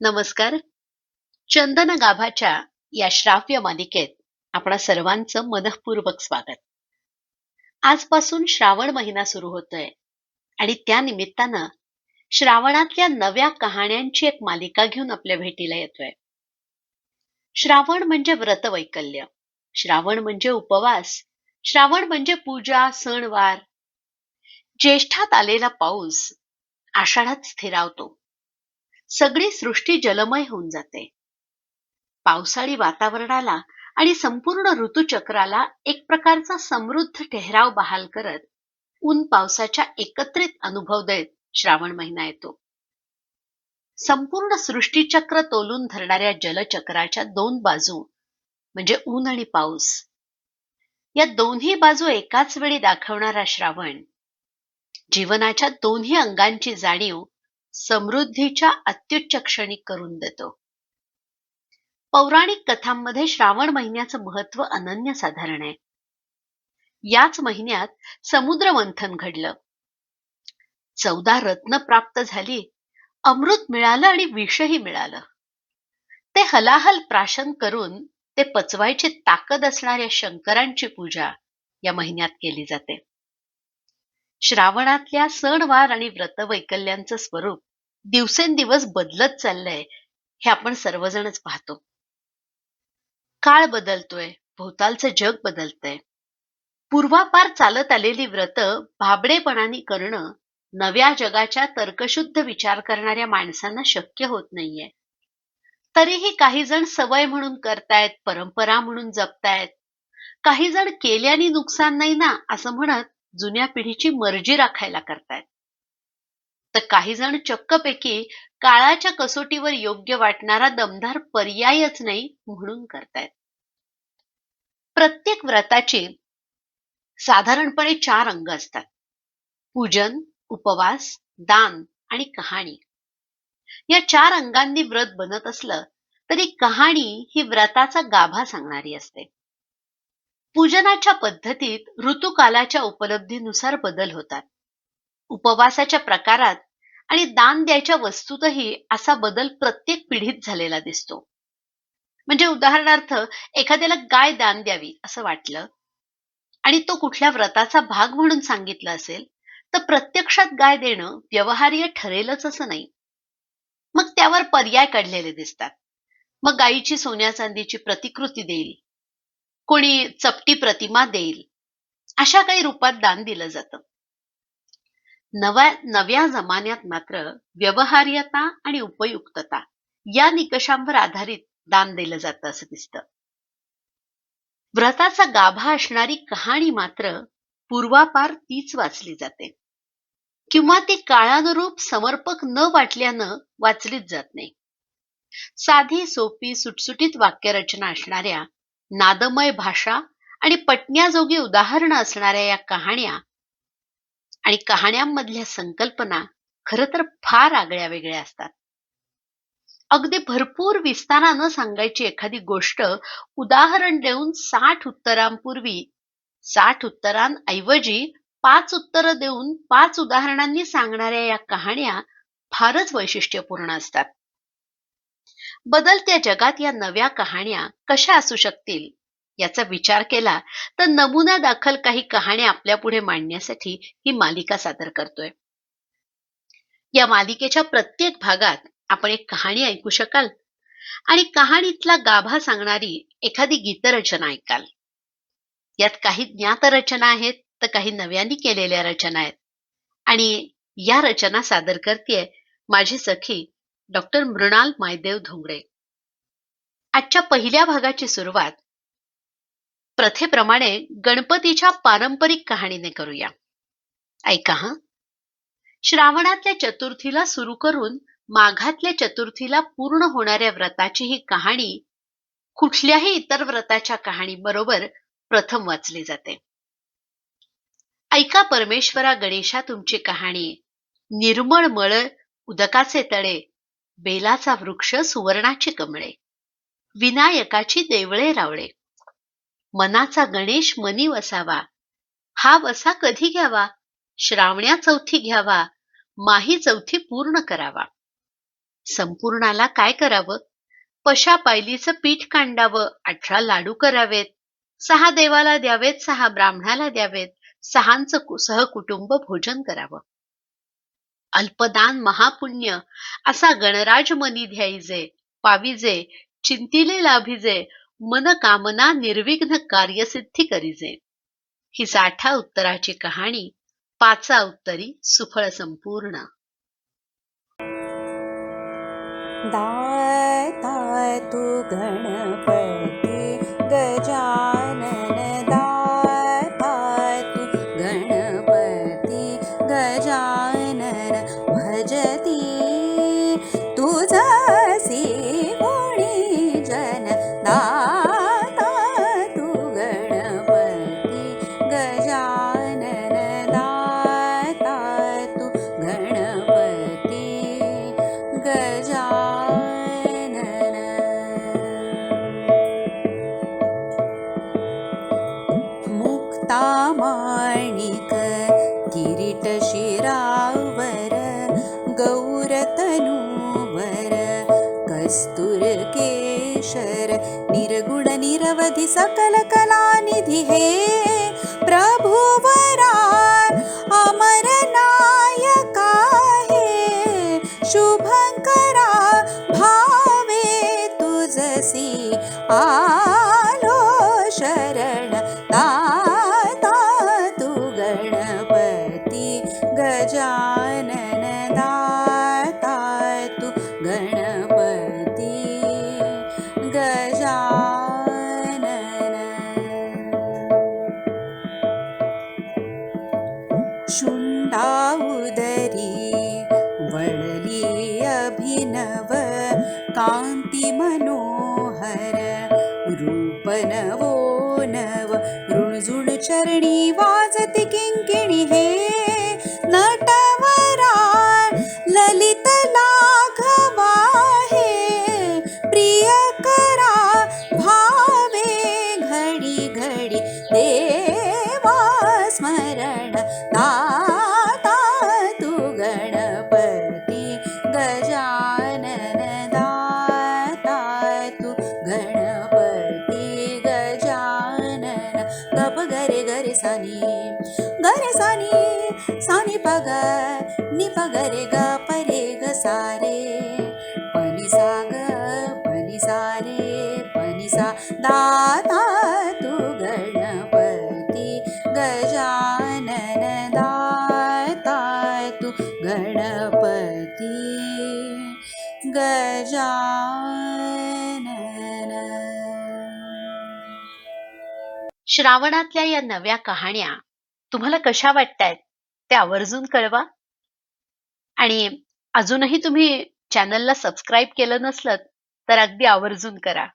नमस्कार. चंदन गाभाच्या या श्राव्य मालिकेत आपणा सर्वांचं मनःपूर्वक स्वागत. आजपासून श्रावण महिना सुरू होतोय आणि त्या निमित्तानं श्रावणातल्या नव्या कहाण्यांची एक मालिका घेऊन आपल्या भेटीला येतोय. श्रावण म्हणजे व्रतवैकल्य श्रावण म्हणजे उपवास श्रावण म्हणजे पूजा सणवार. ज्येष्ठात आलेला पाऊस आषाढात स्थिरावतो. सगळी सृष्टी जलमय होऊन जाते. पावसाळी वातावरणाला आणि संपूर्ण ऋतुचक्राला एक प्रकारचा समृद्ध ठेहराव बहाल करत ऊन पावसाच्या एकत्रित अनुभव देत श्रावण महिना येतो. संपूर्ण सृष्टीचक्र तोलून धरणाऱ्या जलचक्राच्या दोन बाजू म्हणजे ऊन आणि पाऊस या दोन्ही बाजू एकाच वेळी दाखवणारा श्रावण. जीवनाच्या दोन्ही अंगांची जाणीव समृद्धीच्या अत्युच्च क्षणी करून देतो. पौराणिक कथांमध्ये श्रावण महिन्याचं महत्त्व अनन्यसाधारण आहे. याच महिन्यात समुद्र मंथन घडलं. चौदा रत्न प्राप्त झाली अमृत मिळालं आणि विषही मिळालं. ते हलाहल प्राशन करून ते पचवायची ताकद असणाऱ्या शंकरांची पूजा या महिन्यात केली जाते. श्रावणातल्या सणवार आणि व्रतवैकल्यांचं स्वरूप दिवसेंदिवस बदलत चाललंय हे आपण सर्वजणच पाहतो. काळ बदलतोय भोवतालचं जग बदलतंय. पूर्वापार चालत आलेली व्रत भाबडेपणाने करणं नव्या जगाच्या तर्कशुद्ध विचार करणाऱ्या माणसांना शक्य होत नाहीये. तरीही काही जण सवय म्हणून करतायत परंपरा म्हणून जपतायत. काही जण केल्याने नुकसान नाही ना असं म्हणत जुन्या पिढीची मर्जी राखायला करतायत. तर काही जण चक्कपैकी काळाच्या कसोटीवर योग्य वाटणारा दमदार पर्यायच नाही म्हणून करतायत. प्रत्येक व्रताची साधारणपणे चार अंग असतात. पूजन उपवास दान आणि कहाणी. या चार अंगांनी व्रत बनत असलं तरी कहाणी ही व्रताचा गाभा सांगणारी असते. पूजनाच्या पद्धतीत ऋतुकालाच्या उपलब्धीनुसार बदल होतात. उपवासाच्या प्रकारात आणि दान द्यायच्या वस्तूतही असा बदल प्रत्येक पिढीत झालेला दिसतो. म्हणजे उदाहरणार्थ एखाद्याला गाय दान द्यावी असं वाटलं आणि तो कुठल्या व्रताचा भाग म्हणून सांगितलं असेल तर प्रत्यक्षात गाय देणं व्यवहार्य ठरेलच असं नाही. मग त्यावर पर्याय काढलेले दिसतात. मग गायीची सोन्या चांदीची प्रतिकृती देईल. कोणी चपटी प्रतिमा देईल. अशा काही रूपात दान दिलं जातं. नव्या नव्या जमान्यात मात्र व्यवहार्यता आणि उपयुक्तता या निकषांवर आधारित दान दिलं जातं असं दिसतं. व्रताचा गाभा असणारी कहाणी मात्र पूर्वापार तीच वाचली जाते. किंवा ती काळानुरूप समर्पक न वाटल्यानं वाचलीच जात नाही. साधी सोपी सुटसुटीत वाक्यरचना असणाऱ्या नादमय भाषा आणि पटण्याजोगी उदाहरणं असणाऱ्या या कहाण्या आणि कहाण्यांमधल्या संकल्पना खर तर फार आगळ्या वेगळ्या असतात. अगदी भरपूर विस्तारानं सांगायची एखादी गोष्ट उदाहरण देऊन साठ उत्तरांपूर्वी साठ उत्तरांऐवजी पाच उत्तरं देऊन पाच उदाहरणांनी सांगणाऱ्या या कहाण्या फारच वैशिष्ट्यपूर्ण असतात. बदलत्या जगात या नव्या कहाण्या कशा असू शकतील? याचा विचार केला तर नमुना दाखल काही कहाण्या आपल्या पुढे मांडण्यासाठी ही मालिका सादर करतोय. या मालिकेच्या प्रत्येक भागात आपण एक कहाणी ऐकू शकाल आणि कहाणीतला गाभा सांगणारी एखादी गीतरचना ऐकाल. यात काही ज्ञात रचना आहेत तर काही नव्याने केलेल्या रचना आहेत. आणि या रचना सादर करतेय माझी सखी डॉक्टर मृणाल मायदेव धोंगडे. आजच्या पहिल्या भागाची सुरुवात प्रथेप्रमाणे गणपतीच्या पारंपरिक कहाणीने करूया. ऐका हा. श्रावणातल्या चतुर्थीला सुरू करून माघातल्या चतुर्थीला पूर्ण होणाऱ्या व्रताची ही कहाणी कुठल्याही इतर व्रताच्या कहाणी बरोबर प्रथम वाचली जाते. ऐका परमेश्वरा गणेशा तुमची कहाणी. निर्मळ मळ उदकाचे तळे बेलाचा वृक्ष सुवर्णाची कमळे. विनायकाची देवळे रावळे. मनाचा गणेश मनी वसावा. हा वसा कधी घ्यावा? श्रावण्या चौथी घ्यावा. माही चौथी पूर्ण करावा. संपूर्णाला काय करावं? पशा पायलीचं पीठ कांडावं. अठरा लाडू करावेत. सहा देवाला द्यावेत. सहा ब्राह्मणाला द्यावेत. सहांचं सहकुटुंब भोजन करावं. अल्पदान महापुण्य असा गणराज मनी ध्यायजे पाविजे चिंतिले लाभिजे मन कामना निर्विघ्न कार्यसिद्धी करीजे. ही साठा उत्तराची कहाणी पाचा उत्तरी सुफळ संपूर्ण. दाता तू गणपती गजानन दाता तू गणपती गजानन निर्गुण निरवधि सकल कलानिधि हे। प्रभु अमरनायका हे। शुभङ्करा भावे तुजसि आ कांती मनोहर रूप नवो नव ऋणजुण चरणी वाजती किंकिणी हे सानी पग नि ग परे ग सारे. पनी सा ग पनी सारे पनी सा दाता तू गणपती. गजानन दाता तू गणपती. गजानन. श्रावणातल्या या नव्या कहाण्या तुम्हाला कशा वाटतायत? ते आवर्जून कळवा. आणि अजूनही तुम्ही चॅनलला सबस्क्राईब केलं नसलं तर अगदी आवर्जून करा.